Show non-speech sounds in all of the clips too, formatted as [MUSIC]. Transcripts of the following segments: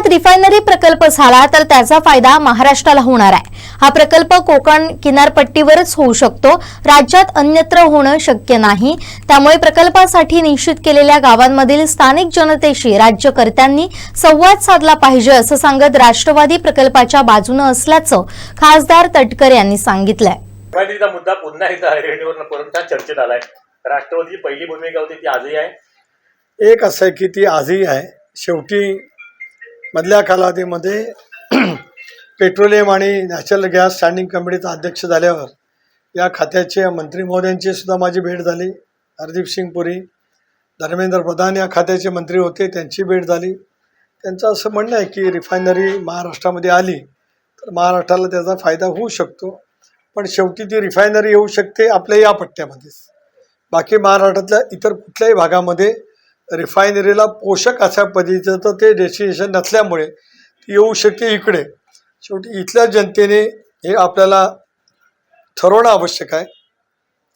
कोकणात रिफायनरी प्रकल्प झाला तर त्याचा फायदा महाराष्ट्राला होणार आहे. हा प्रकल्प कोकण किनारपट्टीवरच होऊ शकतो. राज्यात अन्यत्र होणं शक्य नाही. त्यामुळे प्रकल्पासाठी निश्चित केलेल्या गावांमधील स्थानिक जनतेशी राज्यकर्त्यांनी संवाद साधला पाहिजे असं सांगत राष्ट्रवादी प्रकल्पाच्या बाजूनं असल्याचं खासदार तटकरे यांनी सांगितलंय. रिफायनरीचा मुद्दा पुन्हा एकदा परत चर्चेत आलाय. राष्ट्रवादीची पहिली भूमिका होती ती आजही आहे. एक असं की ती आजही आहे. शेवटी मधल्या कालावधीमध्ये [CLEARS THROAT] पेट्रोलियम आणि नॅचरल गॅस स्टँडिंग कमिटीचा अध्यक्ष झाल्यावर या खात्याचे मंत्री महोदयांची सुद्धा माझी भेट झाली. हरदीप सिंग पुरी धर्मेंद्र प्रधान या खात्याचे मंत्री होते त्यांची भेट झाली. त्यांचं असं म्हणणं आहे की रिफायनरी महाराष्ट्रामध्ये आली तर महाराष्ट्राला त्याचा फायदा होऊ शकतो. पण शेवटी ती रिफायनरी येऊ शकते आपल्या या पट्ट्यामध्येच. बाकी महाराष्ट्रातल्या इतर कुठल्याही भागामध्ये रिफायनरीला पोषक अशा पद्धतीचं ते डेस्टिनेशन नसल्यामुळे ती येऊ शकते इकडे. शेवटी इथल्या जनतेने हे आपल्याला ठरवणं आवश्यक आहे.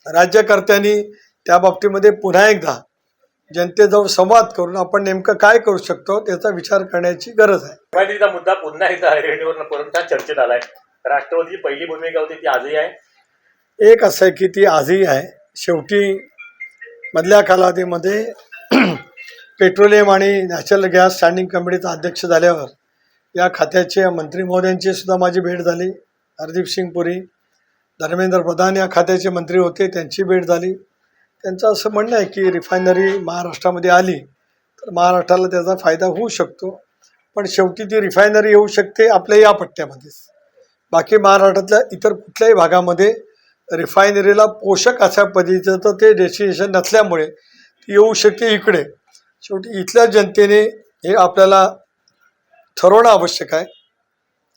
राज्यकर्त्यांनी त्या बाबतीमध्ये पुन्हा एकदा जनतेजवळ संवाद करून आपण नेमकं काय करू शकतो त्याचा विचार करण्याची गरज आहे. रिफायनरीचा मुद्दा पुन्हा एकदा ऐरणीवरनं परत चर्चेत आलाय. राष्ट्रवादीची पहिली भूमिका होती ती आजही आहे. एक असं आहे की ती आजही आहे. शेवटी मधल्या कालावधीमध्ये [CLEARS THROAT] पेट्रोलियम आणि नॅचरल गॅस स्टँडिंग कमिटीचा अध्यक्ष झाल्यावर या खात्याचे मंत्री महोदयांची सुद्धा माझी भेट झाली. हरदीप सिंग पुरी धर्मेंद्र प्रधान या खात्याचे मंत्री होते त्यांची भेट झाली. त्यांचं असं म्हणणं आहे की रिफायनरी महाराष्ट्रामध्ये आली तर महाराष्ट्राला त्याचा फायदा होऊ शकतो. पण शेवटी ती रिफायनरी येऊ शकते आपल्या या पट्ट्यामध्येच बाकी महाराष्ट्रातल्या इतर कुठल्याही भागामध्ये रिफायनरीला पोषक अशा पद्धतीचं ते डेस्टिनेशन नसल्यामुळे ती येऊ शकते इकडे. शेवटी इथल्या जनतेने हे आपल्याला ठरवणं आवश्यक आहे.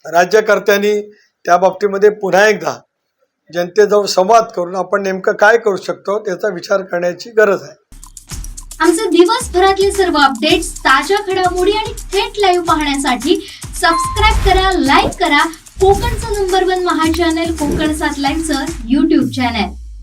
राज्यकर्त्यांनी त्या बाबतीमध्ये पुन्हा एकदा जनतेजवळ संवाद करून आपण नेमकं काय करू शकतो त्याचा विचार करण्याची गरज आहे. आमचे दिवसभरातले सर्व अपडेट्स ताज्या घडामोडी आणि थेट लाईव्ह पाहण्यासाठी सबस्क्राईब करा लाईक करा. कोकणचं नंबर वन महा चॅनल कोकण सात लाईव्हचं युट्यूब चॅनल